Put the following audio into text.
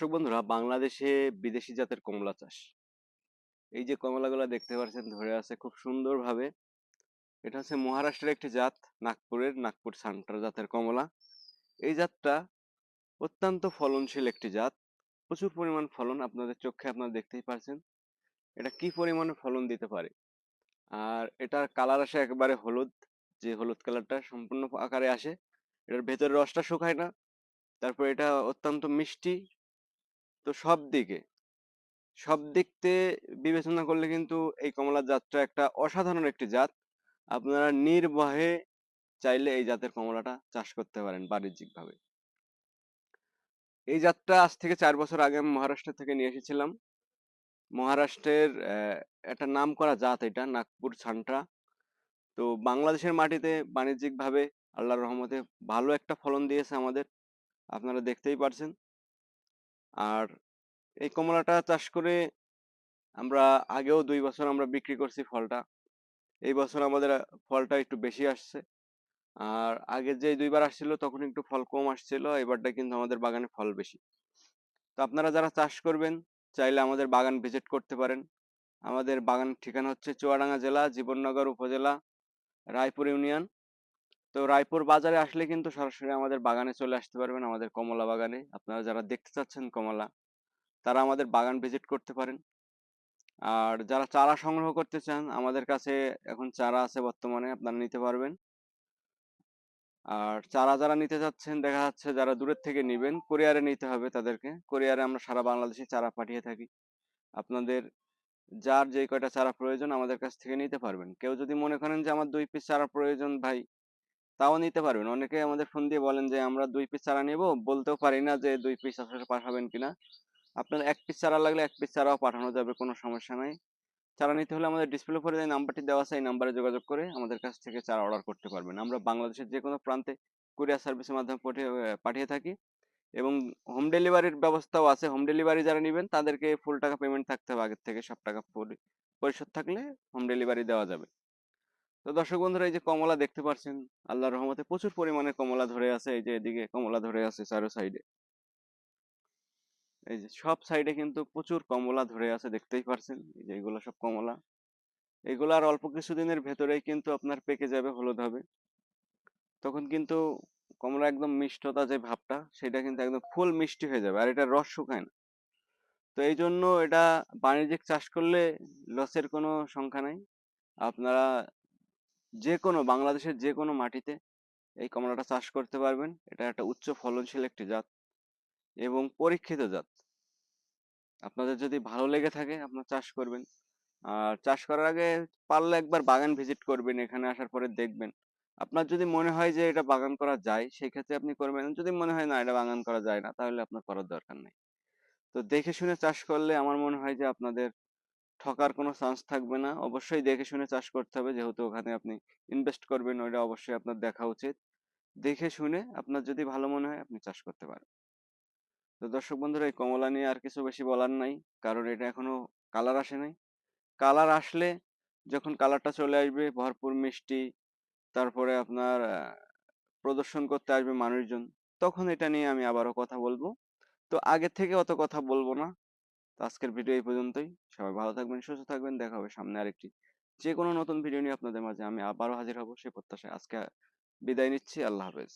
দর্শক বন্ধুরা, বাংলাদেশে বিদেশি জাতের কমলা চাষ। এই যে কমলাগুলো দেখতে পাচ্ছেন ধরে আছে খুব সুন্দরভাবে। এটা হচ্ছে মহারাষ্ট্রের একটি জাত, নাগপুরের, নাগপুর সান্টার জাতের কমলা। এই জাতটা অত্যন্ত ফলনশীল একটি জাত। প্রচুর পরিমাণ ফলন আপনাদের চোখে আপনারা দেখতেই পারছেন। এটা কি পরিমাণে ফলন দিতে পারে? আর এটার কালার আসে একেবারে হলুদ, যে হলুদ কালারটা সম্পূর্ণ আকারে আসে। এটার ভেতরের রসটা শুকায় না। তারপর এটা অত্যন্ত মিষ্টি তো সব দিকে সব দিক থেকে বিবেচনা করলে কিন্তু এই কমলার জাতটা একটা অসাধারণ একটি জাত। আপনারা নির্বাহে চাইলে এই জাতের কমলাটা চাষ করতে পারেন বাণিজ্যিকভাবে। এই জাতটা আজ থেকে চার বছর আগে আমি মহারাষ্ট্র থেকে নিয়ে এসেছিলাম। মহারাষ্ট্রের একটা নাম করা জাত এটা, নাগপুর ছান্ট্রা তো বাংলাদেশের মাটিতে বাণিজ্যিকভাবে আল্লাহর রহমতে ভালো একটা ফলন দিয়েছে আমাদের। আপনারা দেখতেই পারছেন। আর এই কমলাটা চাষ করে আমরা আগেও দুই বছর আমরা বিক্রি করছি ফলটা। এই বছর আমাদের ফলটা একটু বেশি আসছে। আর আগে যে দুইবার আসছিল তখন একটু ফল কম আসছিল, এবারটা কিন্তু আমাদের বাগানে ফল বেশি। তো আপনারা যারা চাষ করবেন, চাইলে আমাদের বাগান ভিজিট করতে পারেন। আমাদের বাগান ঠিকানা হচ্ছে চুয়াডাঙ্গা জেলা, জীবননগর উপজেলা, রায়পুর ইউনিয়ন। তো রায়পুর বাজারে আসলে কিন্তু সরাসরি আমাদের বাগানে চলে আসতে পারবেন, আমাদের কমলা বাগানে। আপনারা যারা দেখতে চাচ্ছেন কমলা, তারা আমাদের বাগান ভিজিট করতে পারেন। আর যারা চারা সংগ্রহ করতে চান, আমাদের কাছে এখন চারা আছে বর্তমানে, আপনারা নিতে পারবেন। আর চারা যারা নিতে চাচ্ছেন, দেখা যাচ্ছে যারা দূরের থেকে নিবেন, কোরিয়ারে নিতে হবে তাদেরকে। কোরিয়ারে আমরা সারা বাংলাদেশে চারা পাঠিয়ে থাকি। আপনাদের যার যে কয়টা চারা প্রয়োজন আমাদের কাছ থেকে নিতে পারবেন। কেউ যদি মনে করেন যে, আমার দুই পিস চারা প্রয়োজন ভাই তাও নিতে পারবেন। অনেকে আমাদের ফোন দিয়ে বলেন যে, আমরা দুই পিস চারা নেব। বলতেও পারি না যে, দুই পিস আসলে পাঠাবেন কিনা? আপনার এক পিস চারা লাগলে এক পিস চারাও পাঠানো যাবে, কোনো সমস্যা নাই। চারা নিতে হলে আমাদের ডিসপ্লে উপরে যে নাম্বারটি দেওয়া আছে, এই নাম্বারে যোগাযোগ করে আমাদের কাছ থেকে চারা অর্ডার করতে পারবেন। আমরা বাংলাদেশের যে কোনো প্রান্তে কুরিয়ার সার্ভিসের মাধ্যমে পাঠিয়ে থাকি এবং হোম ডেলিভারির ব্যবস্থাও আছে। হোম ডেলিভারি যারা নেবেন, তাদেরকে ফুল টাকা পেমেন্ট থাকতে হবে। আগের থেকে সব টাকা পরি- পরিশোধ থাকলে হোম ডেলিভারি দেওয়া যাবে। তো দর্শক বন্ধুরা, এই যে কমলা দেখতে পাচ্ছেন আল্লাহর রহমতে প্রচুর পরিমাণে কমলা ধরে আছে, এই যে এদিকে কমলা ধরে আছে চারো সাইডে এই যে সব সাইডে কিন্তু প্রচুর কমলা ধরে আছে, দেখতেই পারছেন, এই যে এগুলো সব কমলা। এগুলো আর অল্প কিছুদিনের ভেতরেই কিন্তু আপনার পেকে যাবে, হলুদ হবে। তখন কিন্তু কমলা একদম মিষ্টতা যে ভাবটা, সেটা কিন্তু একদম ফুল মিষ্টি হয়ে যাবে, আর এটা রস শুকায় না। তো এই জন্য এটা বাণিজ্যিক চাষ করলে লসের কোনো সংখ্যা নাই। আপনারা যে কোনো বাংলাদেশের যে কোনো মাটিতে এই কমলাটা চাষ করতে পারবেন। এটা একটা উচ্চ ফলনশীল একটি জাত এবং পরীক্ষিত জাত। আপনাদের যদি ভালো লেগে থাকে, আপনার চাষ করবেন। আর চাষ করার আগে পারলে একবার বাগান ভিজিট করবেন, এখানে আসার পরে দেখবেন। আপনার যদি মনে হয় যে এটা বাগান করা যায় সেই ক্ষেত্রে আপনি করবেন। যদি মনে হয় না, এটা বাগান করা যায় না, তাহলে আপনার করার দরকার নেই। তো দেখে শুনে চাষ করলে আমার মনে হয় যে আপনাদের ঠকার কোনো চান্স থাকবে না। অবশ্যই দেখে শুনে চাষ করতে হবে। যেহেতু ওখানে আপনি ইনভেস্ট করবেন, ওইটা অবশ্যই আপনার দেখা উচিত। দেখে শুনে আপনার যদি ভালো মনে হয়, আপনি চাষ করতে পারেন। তো দর্শক বন্ধুরা, এই কমলা নিয়ে আর কিছু বেশি বলার নাই। কারণ এটা এখনও কালার আসে নাই। কালার আসলে যখন কালারটা চলে আসবে, ভরপুর মিষ্টি, তারপরে আপনার প্রদর্শন করতে আসবে মানুষজন, তখন এটা নিয়ে আমি আবারও কথা বলব। তো আগে থেকে অত কথা বলব না। তো আজকের ভিডিও এই পর্যন্তই। সবাই ভালো থাকবেন, সুস্থ থাকবেন। দেখা হবে সামনে আরেকটি যে কোনো নতুন ভিডিও নিয়ে আপনাদের মাঝে। আমি আবারও হাজির হব সেই প্রত্যাশায়। আজকে বিদায় নিচ্ছি। আল্লাহ হাফেজ।